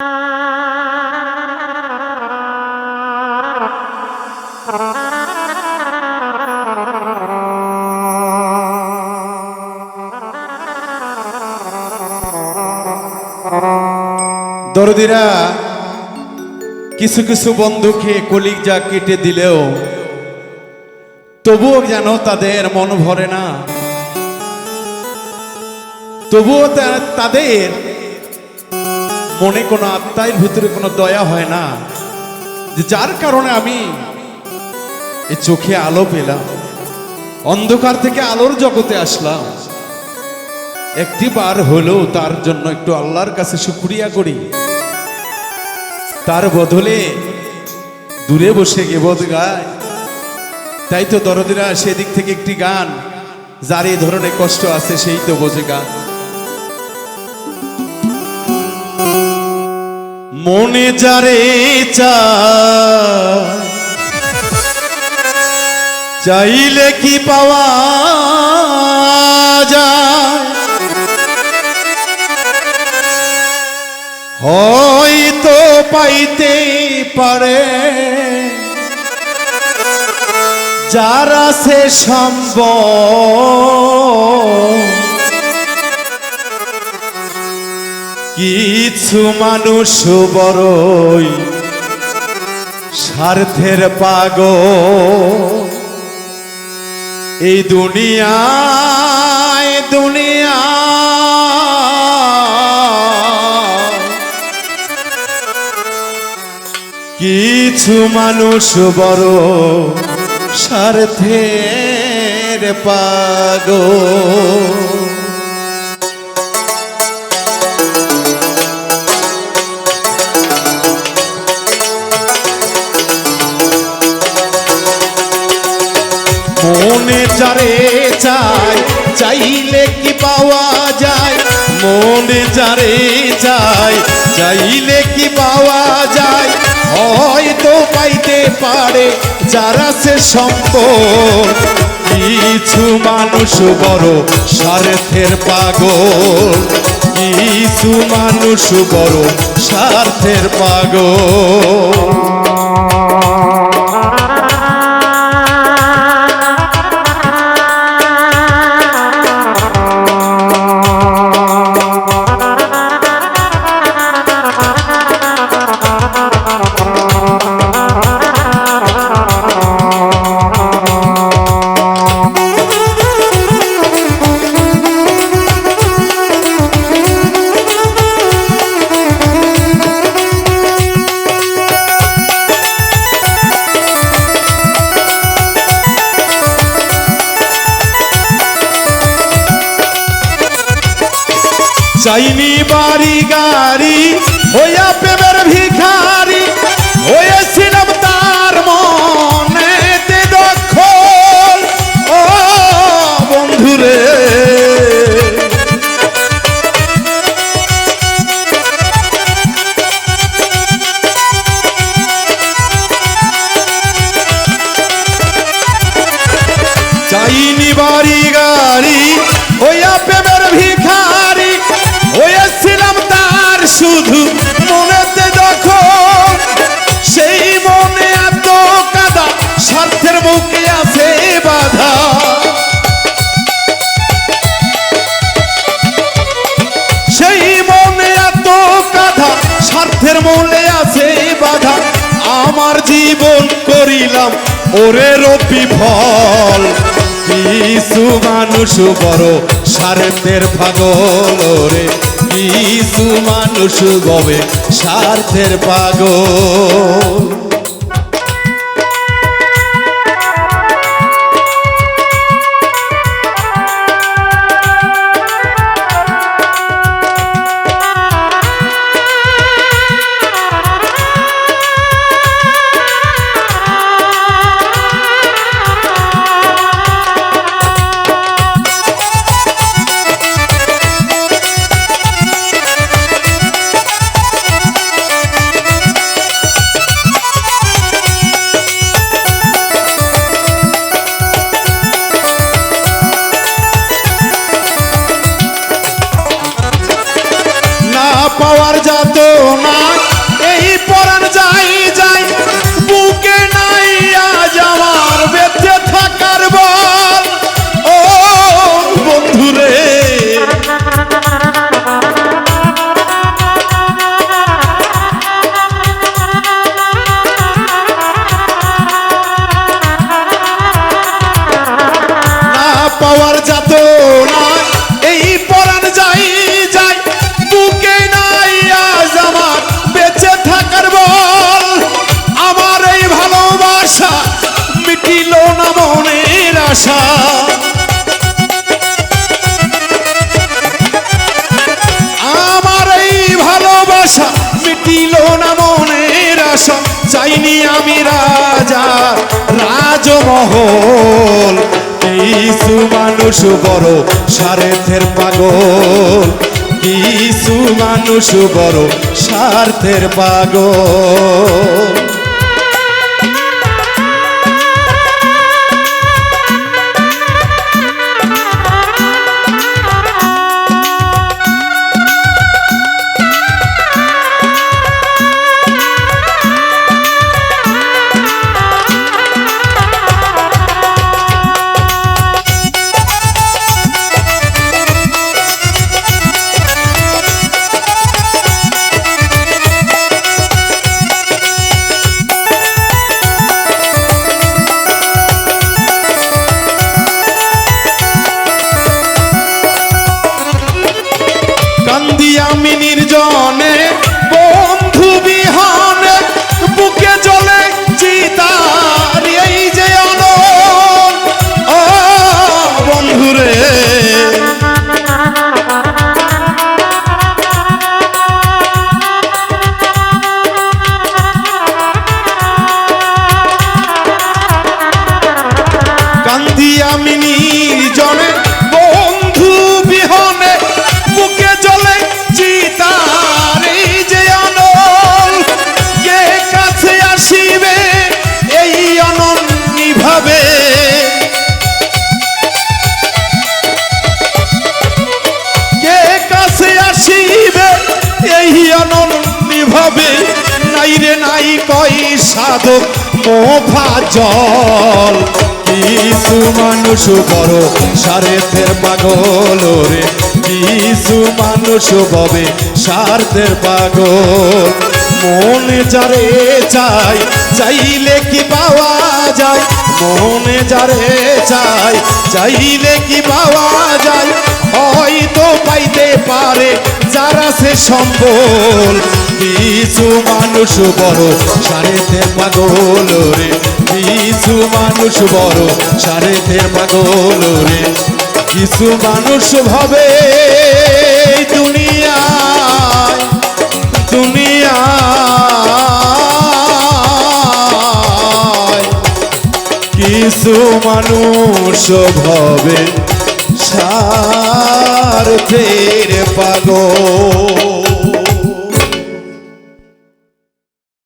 দরদিরা, কিছু কিছু বন্ধুকে কলিজা কেটে দিলেও, তবুও যেন তাদের মন ভরে না। তবুও তাদের মনে কোনো আত্মার ভিতরে কোনো দয়া হয় না। যে যার কারণে আমি এই চোখে আলো পেলাম, অন্ধকার থেকে আলোর জগতে আসলাম। একটি বার হলেও তার জন্য একটু আল্লাহর কাছে শুক্রিয়া করি। তার বদলে দূরে বসে গেবদ গায়। তাই তো দরদিরা সেদিক থেকে একটি গান, যার এই ধরনের কষ্ট আছে, সেই তো বোঝে গান। মনে যারে চাইলে কি পাওয়া যায়? হয়তো পাইতে পারে। যারা সে সম্ভব কিছু মানুষ বড়ই স্বার্থের পাগ এই দুনিয়ায় দুনিয়া কিছু মানুষ বড় স্বার্থের পাগল। যারে চায় চাইলে কি পাওয়া যায়? মনে যারে চায় চাইলে কি পাওয়া যায়? হয়তো পাইতে পারে যারা সে সম্পদ। কিছু মানুষ বড় স্বার্থের পাগল। কিছু মানুষ বড় স্বার্থের পাগল। চাইনি বাড়ি গাড়ি হইয়া প্রেমের ভিখারি হয়েছিলাম তার মনেতে দখল। ও বন্ধুরে স্বার্থের মূলে আছে বাধা। আমার জীবন করিলাম ওরে রবি ফল। কিছু মানুষ বড় স্বার্থের পাগল ওরে। কিছু মানুষ গবে স্বার্থের পাগল। পাওয়ার যাত না, এই পরাণ যাই যাই, বুকে নাই আজ আমার বেঁচে থাকার বল। ও বন্ধুরে পাওয়ার যাত না আশা আমার এই ভালোবাসা মিটিল না মনের আশা চাইনি আমি রাজা, রাজমহল। কিছু মানুষ বড় স্বার্থের পাগল। কিছু মানুষ বড় স্বার্থের পাগল। নাই রে নাই কই সাধক মোফা জল। কিছু মানুষ বড় সারেতের পাগল রে। কিছু মানুষ ববে স্বার্থের পাগল। মনে যারে চাই চাইলে কি পাওয়া যায়? মনে যারে চাই, চাইলে কি পাওয়া যায়? হয়তো পাইতে পারে, যারা সে সম্বল। কিছু মানুষ বড়, সারেতে পাগল রে। কিছু মানুষ বড়, সারেতে পাগল রে। কিছু মানুষ ভাবে এই কিছু মানুষ ভবে ফের পাগল।